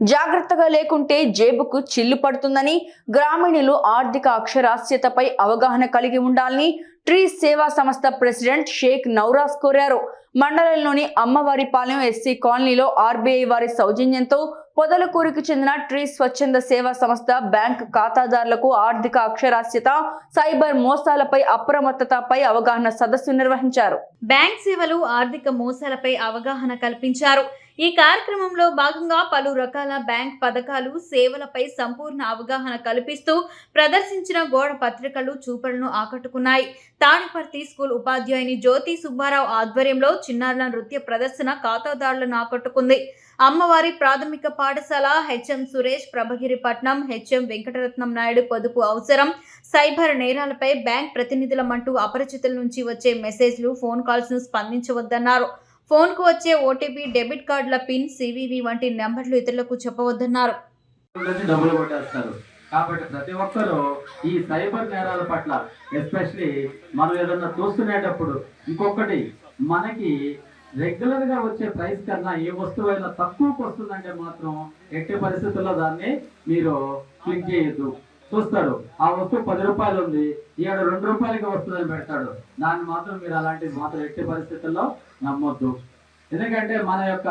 జాగ్రత్తగా లేకుంటే జేబుకు చిల్లు పడుతుందని గ్రామీణులు ఆర్థిక అక్షరాస్యతపై అవగాహన కలిగి ఉండాలని ట్రీ సేవా సంస్థ ప్రెసిడెంట్ షేక్ నౌరాస్ కోరారు. మండలంలోని అమ్మవారిపాలెం ఎస్సీ కాలనీలో ఆర్బీఐ వారి సౌజన్యంతో పొదలకూరుకు చెందిన ట్రీ స్వచ్ఛంద సేవా సంస్థ బ్యాంక్ ఖాతాదారులకు ఆర్థిక అక్షరాస్యత సైబర్ మోసాలపై అప్రమత్తతపై అవగాహన సదస్సు నిర్వహించారు. బ్యాంక్ సేవలు ఆర్థిక మోసాలపై అవగాహన కల్పించారు. ఈ కార్యక్రమంలో భాగంగా పలు రకాల బ్యాంక్ పథకాలు సేవలపై సంపూర్ణ అవగాహన కల్పిస్తూ ప్రదర్శించిన గోడ పత్రికలు చూపలను ఆకట్టుకున్నాయి. తాడిపర్తి స్కూల్ ఉపాధ్యాయుని జ్యోతి సుబ్బారావు ఆధ్వర్యంలో చిన్నారుల నృత్య ప్రదర్శన ఖాతాదారులను ఆకట్టుకుంది. అమ్మవారి ప్రాథమిక పాఠశాల హెచ్ఎం సురేష్ ప్రభగిరిపట్నం హెచ్ఎం వెంకటరత్నం నాయుడు పొదుపు అవసరం. సైబర్ నేరాలపై బ్యాంక్ ప్రతినిధులమంటూ అపరిచితుల నుంచి వచ్చే మెసేజ్లు ఫోన్ కాల్స్ను స్పందించవద్దన్నారు. ఫోన్కు వచ్చే ఓటీపీ డెబిట్ కార్డుల పిన్ సివివి వంటి నెంబర్లు ఇతరులకు చెప్పవద్దన్నారు. డబ్బులు కొట్టేస్తారు కాబట్టి ప్రతి ఒక్కరూ ఈ సైబర్ నేరాల పట్ల ఎస్పెషలీ మనం ఏదన్నా చూస్తునేటప్పుడు ఇంకొకటి మనకి రెగ్యులర్గా వచ్చే ప్రైస్ కన్నా ఏ వస్తువు అయినా తక్కువకు వస్తుందంటే మాత్రం ఎట్టి పరిస్థితుల్లో దాన్ని మీరు క్లిక్ చేయొద్దు. చూస్తాడు. ఆ వస్తువు పది రూపాయలు ఉంది. ఈయన రెండు రూపాయలకి వస్తుందని పెడతాడు. దాన్ని మాత్రం మీరు అలాంటి మాత్రం ఎట్టి పరిస్థితుల్లో నమ్మొద్దు. ఎందుకంటే మన యొక్క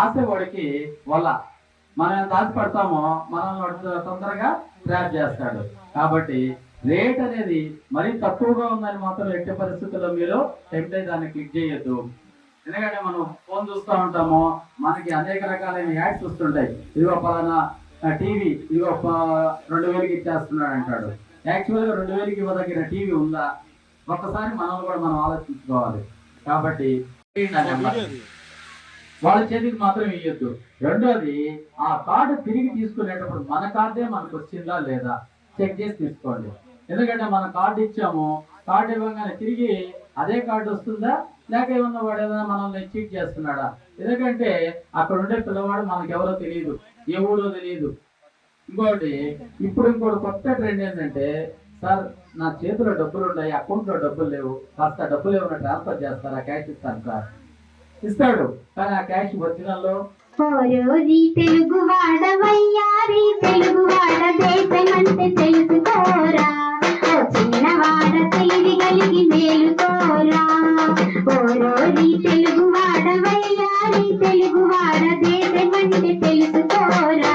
ఆశ వాడికి వల్ల మనం ఎంత ఆశపడతామో మనల్ని తొందరగా ట్రాప్ చేస్తాడు. కాబట్టి రేట్ అనేది మరీ తక్కువగా ఉందని మాత్రం ఎట్టి పరిస్థితుల్లో మీరు టెంప్ట్ దాన్ని క్లిక్ చేయొద్దు. ఎందుకంటే మనం ఫోన్ చూస్తూ ఉంటాము మనకి అనేక రకాలైన యాడ్స్ వస్తుంటాయి. ఇదిగో పలానా టీవీ ఇదిగో రెండు వేలకి ఇచ్చేస్తున్నాడు అంటాడు. యాక్చువల్గా రెండు వేలకి ఇవ్వదగిన టీవీ ఉందా? ఒక్కసారి మనం కూడా మనం ఆలోచించుకోవాలి. కాబట్టి వాళ్ళ చేతికి మాత్రం ఇవ్వద్దు రెండోది ఆ కార్డు తిరిగి తీసుకునేటప్పుడు మన కార్డే మనకు వచ్చిందా లేదా? చెక్ చేసి తీసుకోండి. ఎందుకంటే మనం కార్డు ఇచ్చాము కార్డు ఇవ్వగానే తిరిగి అదే కార్డు వస్తుందా? లేక ఏమన్నా వాడు ఏదైనా మనల్ని చీట్ చేస్తున్నాడా? ఎందుకంటే అక్కడ ఉండే పిల్లవాడు మనకు ఎవరో తెలియదు ఏ ఊరో తెలియదు ఇంకోటి ఇప్పుడు ఇంకోటి కొత్త ట్రెండ్ ఏంటంటే సార్ నా చేతిలో డబ్బులు ఉన్నాయి అకౌంట్లో డబ్బులు లేవు కాస్త డబ్బులు ఏమైనా ట్రాన్స్ఫర్ చేస్తారా? క్యాష్ ఇస్తాను సార్. ఇస్తాడు కానీ ఆ క్యాష్ ఒరిజినల్లో ఓరోజీ తెలుగు వాడవయ్యారి తెలుగు వాడ దేశమంటే తెలుసుకోరా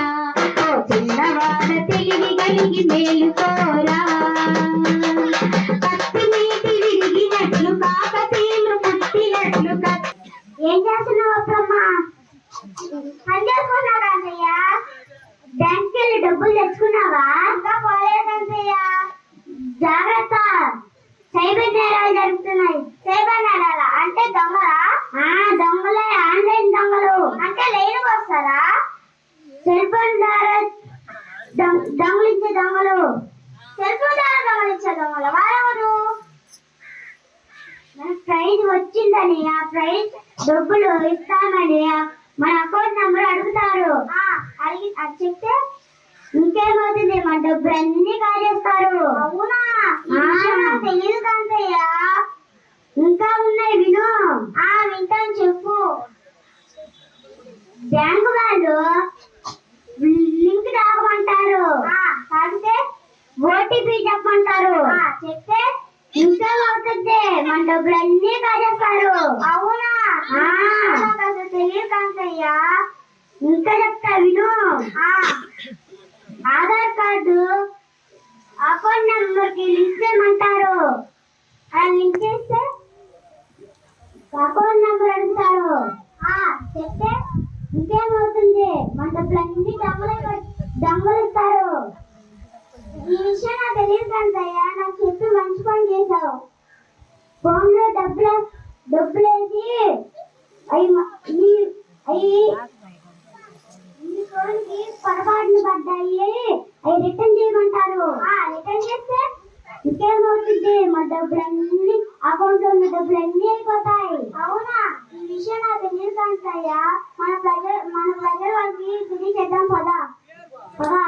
చిన్నవాడ తెలివి కలిగి మేలుకోరా కత్తి విరిగినట్లు కాకతీలు పుట్టినట్లు ఏం చేస్తున్నావు పని చేసుకున్నావా అన్నయ్య వెళ్ళి డబ్బులు తెచ్చుకున్నావా? ఇంకా పోలేదన్నయ్య జాగ్రత్త సైబర్ నేరాలు జరుగుతున్నాయి సైబర్ నేరాల అంటే దొంగలా ఆ దొంగలే ఆన్లైన్ దొంగలు అంటే లైన్ వస్తారా సెల్ ఫోన్ ద్వారా దొం- దొంగలించే దొంగలు. ద్వారా దొంగలించే దొంగలు. వారెవరు? ప్రైజ్ వచ్చిందని ఆ ప్రైజ్ డబ్బులు ఇస్తామని మన అకౌంట్ నంబర్ అడుగుతారు. అడిగి అది చెప్తే ఇంకేమవుతుంది? మన డబ్బులు అన్ని కాజేస్తారు. అవునా? తెలియదు కాంతయ్య. ఇంకా ఉన్నాయి విను. ఆ వింటాను చెప్పు. బ్యాంకు వాళ్ళు లింక్ తాగమంటారు తాగితే ఓటీపీ చెప్పమంటారు చెప్తే ఇంకా అవుతుంది మన డబ్బులు అన్ని కాజేస్తారు అవునా తెలియదు కాంతయ్య. ఇంకా చెప్తా విను. ఆధార్ కార్డు అకౌంట్ నెంబర్కి లింక్ చేయమంటారు. ఆ లింక్ చేస్తే అకౌంట్ నెంబర్ అడుగుతారు. ఆ. చెప్తే ఇంకేమవుతుంది? మన డబ్బులన్నీ దొంగలు దొంగలు ఇస్తారు. ఈ విషయం నాకు తెలియదు కాంతయ్య. నాకు చెప్పి మంచి పని చేశావు. ఫోన్లో డబ్బులు డబ్బులేసి అవి అవి ఈ ఫోన్కి పొరపాటున పడ్డాయి. అవి రిటర్న్ చేయమంటారు. రిటర్న్ చేస్తే? ఇంకేమవుతుంది? మా డబ్బులన్నీ అకౌంట్లో ఉన్న డబ్బులన్నీ అయిపోతాయి. అవునా? ఈ విషయం నాకు తెలియదు కాంతయ్య మన ప్రజల మన ప్రజల వాళ్ళకి తెలియచేద్దాం పదా. పదా.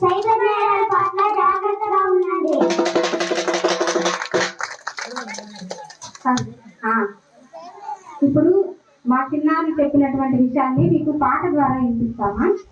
సైబర్ నేరాల పట్ల జాగ్రత్తగా ఉండండి. ఇప్పుడు విషయాన్ని మీకు పాట ద్వారా వినిపిస్తామా?